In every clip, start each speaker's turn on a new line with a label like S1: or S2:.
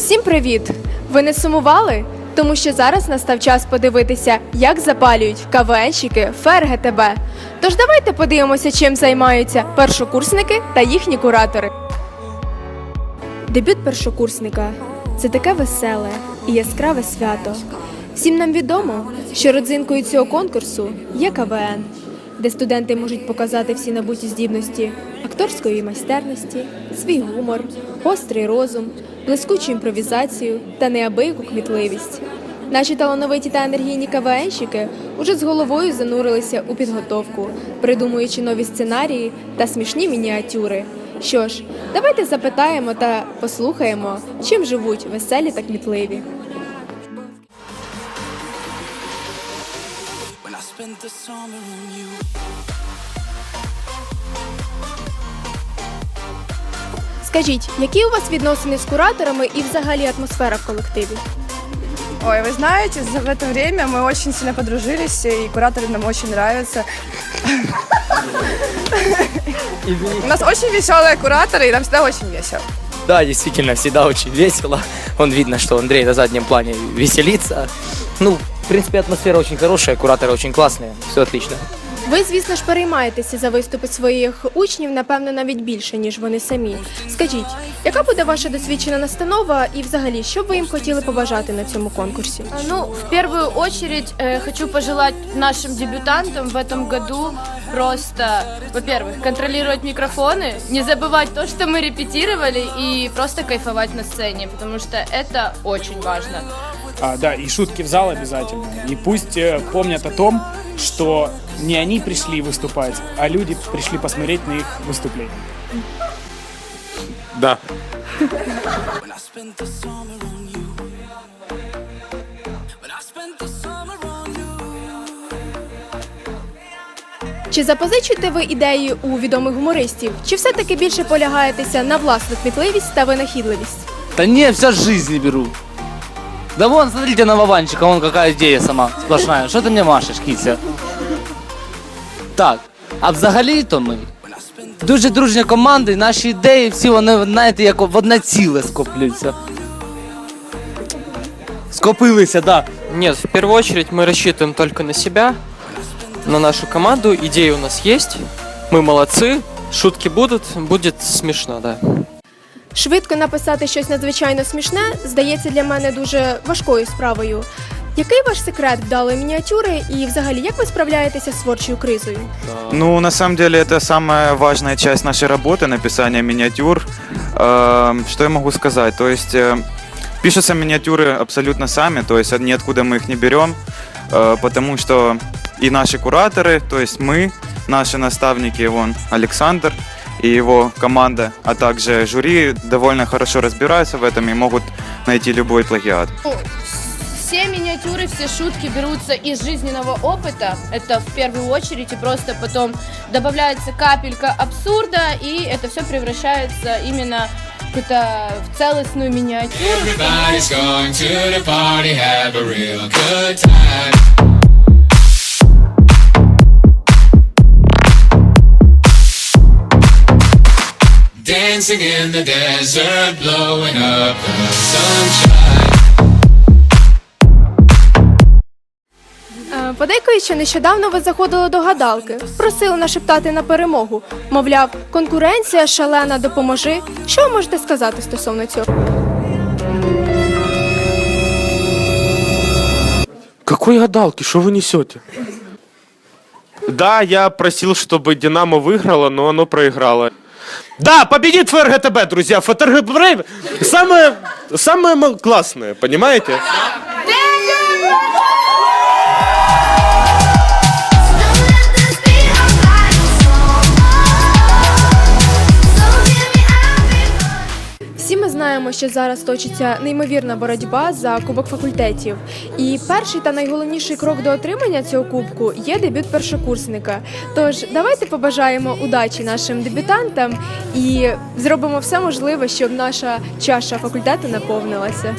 S1: Всім привіт! Ви не сумували? Тому що зараз настав час подивитися, як запалюють КВНщики ФРГТБ. Тож давайте подивимося, чим займаються першокурсники та їхні куратори. Дебют першокурсника це таке веселе і яскраве свято. Всім нам відомо, що родзинкою цього конкурсу є КВН, де студенти можуть показати всі набуті здібності акторської майстерності, свій гумор, гострий розум, блискучу імпровізацію та неабияку кмітливість. Наші талановиті та енергійні КВНщики уже з головою занурилися у підготовку, придумуючи нові сценарії та смішні мініатюри. Що ж, давайте запитаємо та послухаємо, чим живуть веселі та кмітливі.
S2: The summer on you.
S1: Скажіть, які у вас відносини з кураторами і взагалі атмосфера в колективі?
S3: Ой, вы знаете, за в это время мы очень сильно подружились, и кураторы нам очень нравятся. У нас очень веселые кураторы, и нам всегда очень весело.
S4: Да, действительно, всегда очень весело. Он видно, что Андрей на заднем плане веселится. Ну, в принципе, атмосфера очень хорошая, кураторы очень классные, все отлично.
S1: Ви, звісно ж, переймаєтеся за виступи своїх учнів, напевно, навіть більше, ніж вони самі. Скажіть, яка буде ваша досвідчена настанова і взагалі, що б ви їм хотіли побажати на цьому конкурсі?
S5: Ну, в первую очередь э, хочу пожелать нашим дебютантам в этом году просто, во-первых, контролировать микрофоны, не забывать то, что мы репетировали, и просто кайфовать на сцене, потому что это очень важно.
S6: А, да, и шутки в зал обязательно. И пусть э, помнят о том, что не они пришли выступать, а люди пришли посмотреть на их выступление.
S7: Да.
S2: When I spent the summer on you. When I spent the summer on you.
S1: Чи запозичуєте ви ідеї у відомих гумористів? Чи все-таки більше полягаєтеся на власну кмітливість та винахідливість?
S8: Да не, вся жизнь беру. Да вон, смотрите на Вованчика, вон какая идея сама сплошная. Что ты мне машешь, кися? Так, а взагалі-то ми дуже дружня команда, і наші ідеї всі вони, знаєте, як в одне ціле скоплюються. Скопилися, да.
S9: Нет, в первую очередь мы рассчитываем только на себя, на нашу команду. Идеи у нас есть. Мы молодцы. Шутки будут. Будет смешно, да.
S1: Швидко написати щось надзвичайно смішне здається для мене дуже важкою справою. Який ваш секрет вдалої мініатюри і взагалі як ви справляєтеся з творчою кризою?
S7: Ну, на самом деле, это самая важная часть нашей работы, написание миниатюр. Эм, Что я могу сказать? То есть, э, пишутся миниатюры абсолютно сами, то есть ниоткуда мы их не берем, э, потому что и наши кураторы, то есть мы, наши наставники, вон, Александр и его команда, а также жюри довольно хорошо разбираются в этом и могут найти любой плагиат.
S5: Все миниатюры, все шутки берутся из жизненного опыта. Это в первую очередь, и просто потом добавляется капелька абсурда, и это все превращается именно в какую-то в целостную миниатюру.
S10: Everybody's going to the party, have a real good time. Dancing in the desert, blowing up the sunshine.
S1: Е, Подейкують, що нещодавно ви заходили до гадалки, просили нашептати на перемогу. Мовляв, конкуренція шалена, допоможи. Що ви можете сказати стосовно цього?
S7: Какой гадалки? Что вы несете?
S11: Да, я просил, чтобы Динамо выиграло, но оно проиграло. Да, победит ФРГТБ, друзья. ФРГТБ самое, самое классное, понимаете?
S1: Що зараз точиться неймовірна боротьба за кубок факультетів. І перший та найголовніший крок до отримання цього кубку є дебют першокурсника. Тож давайте побажаємо удачі нашим дебютантам і зробимо все можливе, щоб наша чаша факультету наповнилася.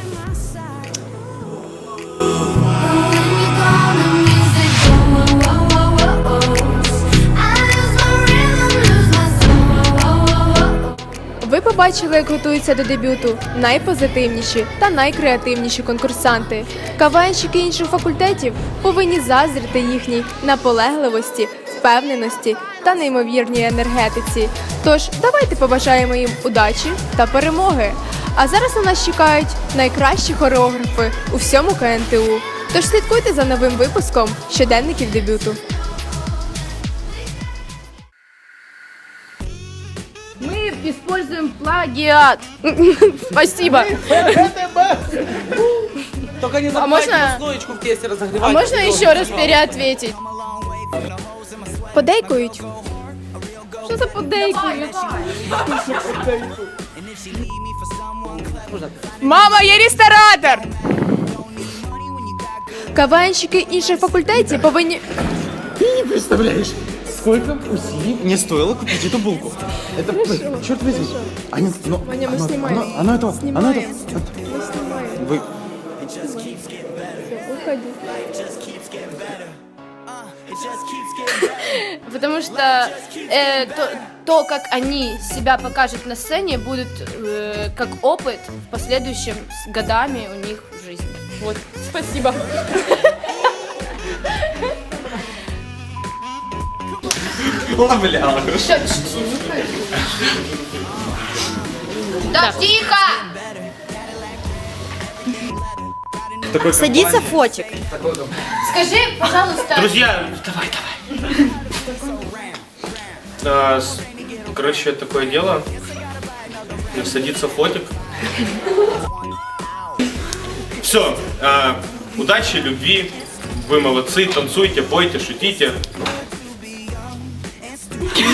S1: Побачили, як готуються до дебюту найпозитивніші та найкреативніші конкурсанти. КВНщики інших факультетів повинні заздрити їхній наполегливості, впевненості та неймовірній енергетиці. Тож давайте побажаємо їм удачі та перемоги. А зараз на нас чекають найкращі хореографи у всьому КНТУ. Тож слідкуйте за новим випуском щоденників дебюту.
S5: используем плагиат. Спасибо.
S8: Только не
S5: А можно-
S8: слоечку в тесте
S5: А
S8: разогревать.
S5: можно еще раз переответить?
S1: Подейкують.
S5: Что за подейкуют?
S3: Мама, я ресторатор!
S1: КВНщики інших факультетів повинні.
S12: Представляешь, сколько усилий мне стоило купить эту булку. Это, черт возьми. Они, ну,
S1: Ваня, мы
S12: оно,
S1: снимаем.
S12: Оно, оно этого, оно
S1: Снимаем.
S12: этого. Вы,
S5: Потому что э, то, то, как они себя покажут на сцене, будет э, как опыт в последующем с годами у них в жизни. Вот, спасибо. Всё, Да, тихо!
S3: Садится фотик.
S5: Скажи, пожалуйста,
S11: Друзья, давай, давай. А, с- короче, такое дело. Садится фотик. Все. удачи, любви. Вы молодцы. Танцуйте, пойте, шутите.